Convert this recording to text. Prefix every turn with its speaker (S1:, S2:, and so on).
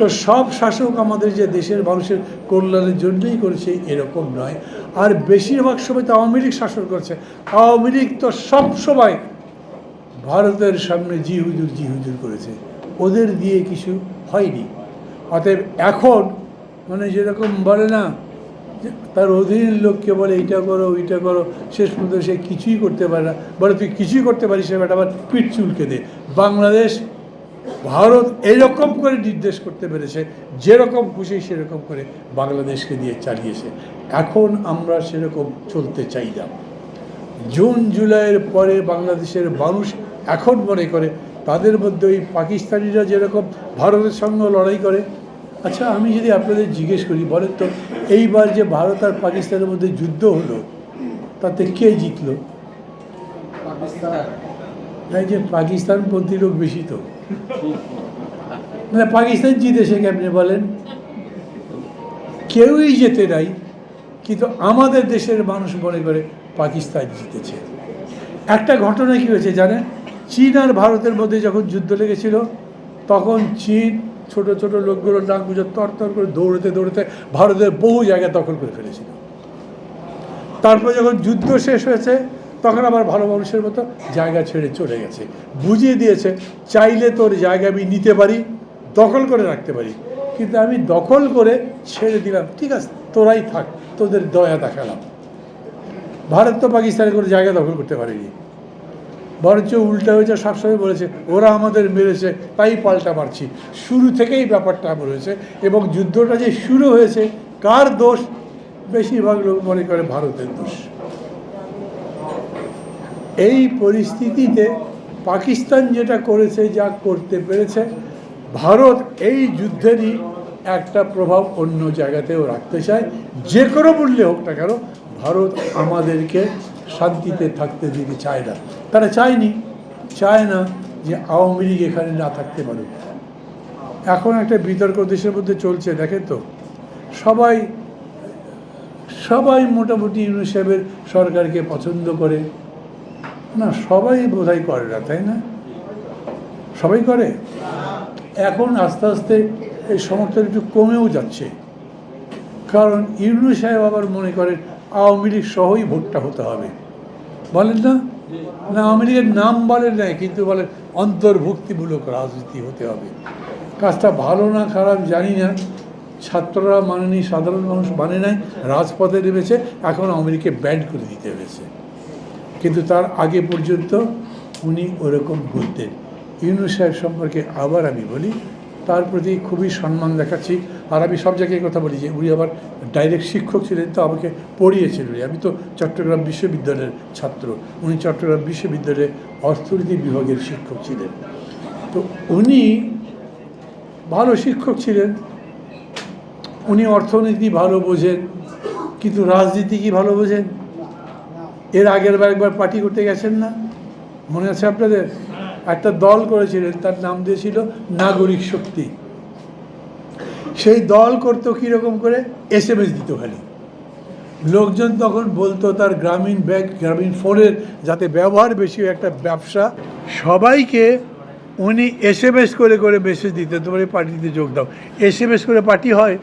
S1: তো সব শাসক আমাদের যে দেশের মানুষের কল্যাণের জন্যই করেছে, এরকম নয়। আর বেশিরভাগ সময় তো আওয়ামী লীগ শাসন করছে। আওয়ামী লীগ তো সব সময় ভারতের সামনে জি হুজুর জি হুজুর করেছে। ওদের দিয়ে কিছু হয়নি। অতএব এখন মানে যেরকম বলে না তার অধীন লোককে বলে, এইটা করো, ওইটা করো, শেষ পর্যন্ত সে কিছুই করতে পারে না। বলে, তুই কিছুই করতে পারিস সে বেটা আবার পিঠ চুলকে দে। বাংলাদেশ ভারত এরকম করে নির্দেশ করতে পেরেছে, যেরকম খুশি সেরকম করে বাংলাদেশকে দিয়ে চালিয়েছে। এখন আমরা সেরকম চলতে চাই না। জুন, জুলাইয়ের পরে বাংলাদেশের মানুষ এখন মনে করে, তাদের মধ্যে ওই পাকিস্তানিরা যেরকম ভারতের সঙ্গে লড়াই করে। আচ্ছা আমি যদি আপনাদের জিজ্ঞেস করি, বলেন তো, এইবার যে ভারত আর পাকিস্তানের মধ্যে যুদ্ধ হলো, তাতে কে জিতলো? নাই যে পাকিস্তানপন্থী লোক বেশি তো। মানে পাকিস্তান জিতেছে কেমনি বলেন? কেউই যেতে নাই, কিন্তু আমাদের দেশের মানুষ মনে করে পাকিস্তান জিতেছে। একটা ঘটনা কি হয়েছে জানেন? চীন আর ভারতের মধ্যে যখন যুদ্ধ লেগেছিল, তখন চীন ছোট ছোট লোকগুলোর নাক গুজো তরতর করে দৌড়তে দৌড়তে ভারতের বহু জায়গা দখল করে ফেলেছিল। তারপর যখন যুদ্ধ শেষ হয়েছে তখন আবার ভালো মানুষের মতো জায়গা ছেড়ে চলে গেছে। বুঝিয়ে দিয়েছে, চাইলে তোর জায়গা আমি নিতে পারি, দখল করে রাখতে পারি। কিন্তু আমি দখল করে ছেড়ে দিলাম। ঠিক আছে, তোরাই থাক, তোদের দয়া দেখালাম। ভারত তো পাকিস্তানের কোনো জায়গা দখল করতে পারেনি। বরঞ্চ উল্টা হয়েছে, সবসময় বলেছে, ওরা আমাদের মেরেছে, তাই পাল্টা মারছি। শুরু থেকেই ব্যাপারটা হয়েছে এবং যুদ্ধটা যে শুরু হয়েছে, কার দোষ? বেশিরভাগ লোক মনে করে ভারতের দোষ। এই পরিস্থিতিতে পাকিস্তান যেটা করেছে, যা করতে পেরেছে, ভারত এই যুদ্ধেরই একটা প্রভাব অন্য জায়গাতেও রাখতে চায়। যে কোনো মূল্যে হোক না কেন, ভারত আমাদেরকে শান্তিতে থাকতে দিতে চায় না। তারা চায়নি, চায় না যে আওয়ামী লীগ এখানে না থাকতে পারে এখন একটা বিতর্ক দেশের মধ্যে চলছে, দেখেন তো। সবাই সবাই মোটামুটি ইউনুস সাহেবের সরকারকে পছন্দ করে। না, সবাই বোধহয় করে না, তাই না? সবাই করে? এখন আস্তে আস্তে এই সমর্থন একটু কমেও যাচ্ছে। কারণ ইউনুস সাহেব আবার মনে করেন, আওয়ামী লীগ সহই ভোটটা হতে হবে। বলেন না? না, আওয়ামী লীগের নাম বলেন না কিন্তু বলেন অন্তর্ভুক্তিমূলক রাজনীতি হতে হবে। কাজটা ভালো না খারাপ জানি না। ছাত্ররা মানেনি সাধারণ মানুষ মানে নাই, রাজপথে নেমেছে, এখন আওয়ামী লীগকে ব্যান্ড করে দিতে হয়েছে। কিন্তু তার আগে পর্যন্ত উনি ওরকম বলতেন। ইউনুস সাহেব সম্পর্কে আবার আমি বলি, তার প্রতি খুবই সম্মান দেখাচ্ছি। আর আমি সব জায়গায় কথা বলি যে, উনি আবার ডাইরেক্ট শিক্ষক ছিলেন, তো আমাকে পড়িয়েছিলেন আমি তো চট্টগ্রাম বিশ্ববিদ্যালয়ের ছাত্র। উনি চট্টগ্রাম বিশ্ববিদ্যালয়ের অর্থনীতি বিভাগের শিক্ষক ছিলেন। তো উনি ভালো শিক্ষক ছিলেন। উনি অর্থনীতি ভালো বোঝেন, কিন্তু রাজনীতি কি ভালো বোঝেন? এর আগের বার একবার পার্টি করতে গেছেন না? মনে আছে আপনাদের? একটা দল করেছিলেন, তার নাম দিয়েছিল নাগরিক শক্তি। সেই দল করতো কীরকম করে? এস এম এস দিত খালি। লোকজন তখন বলতো, তার গ্রামীণ ব্যাংক গ্রামীণ ফোনের যাতে ব্যবহার বেশি একটা ব্যবসা। সবাইকে উনি এস এম এস করে করে মেসেজ দিতেন, তোমার পার্টিতে যোগ দাও। এস এম এস করে পার্টি হয়